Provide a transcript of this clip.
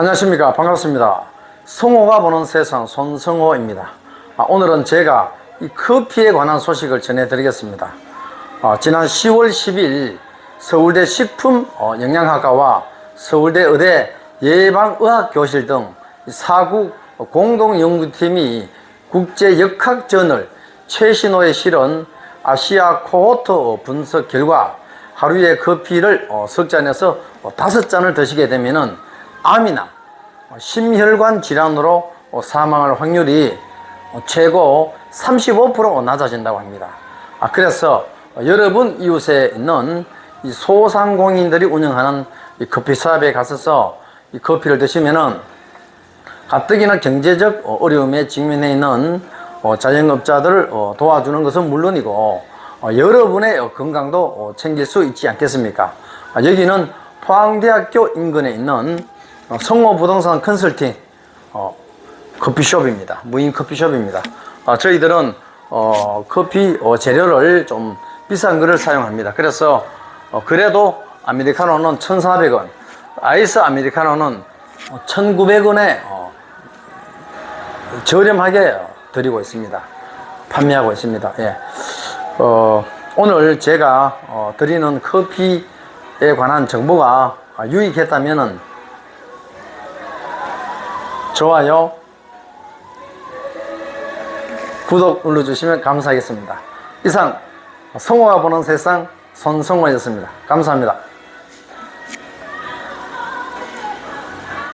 안녕하십니까. 반갑습니다. 성호가 보는 세상 손성호입니다. 아, 오늘은 제가 이 커피에 관한 소식을 전해드리겠습니다. 아, 지난 10월 10일 서울대 식품 어, 영양학과와 서울대 의대 예방의학교실 등 사국 공동연구팀이 국제역학저널 최신호에 실은 아시아 코호트 분석 결과 하루에 커피를 어, 석 잔에서 어, 다섯 잔을 드시게 되면은 암이나 어, 심혈관 질환으로 어, 사망할 확률이 어, 최고 35% 낮아진다고 합니다. 아, 그래서 어, 여러분 이웃에 있는 이 소상공인들이 운영하는 이 커피숍에 가셔서 이 커피를 드시면은 가뜩이나 경제적 어, 어려움에 직면해 있는 어, 자영업자들을 어, 도와주는 것은 물론이고 어, 여러분의 어, 건강도 어, 챙길 수 있지 않겠습니까? 아, 여기는 포항대학교 인근에 있는 어, 성모 부동산 컨설팅 어, 커피숍입니다. 무인 커피숍입니다. 아, 저희들은 어, 커피 어, 재료를 좀 비싼 거를 사용합니다. 그래서 어, 그래도 아메리카노는 1,400원, 아이스 아메리카노는 1,900원에 어, 저렴하게 드리고 있습니다. 판매하고 있습니다. 예. 어, 오늘 제가 어, 드리는 커피에 관한 정보가 유익했다면 좋아요, 구독 눌러주시면 감사하겠습니다. 이상 성호가 보는 세상 손성호였습니다. 감사합니다.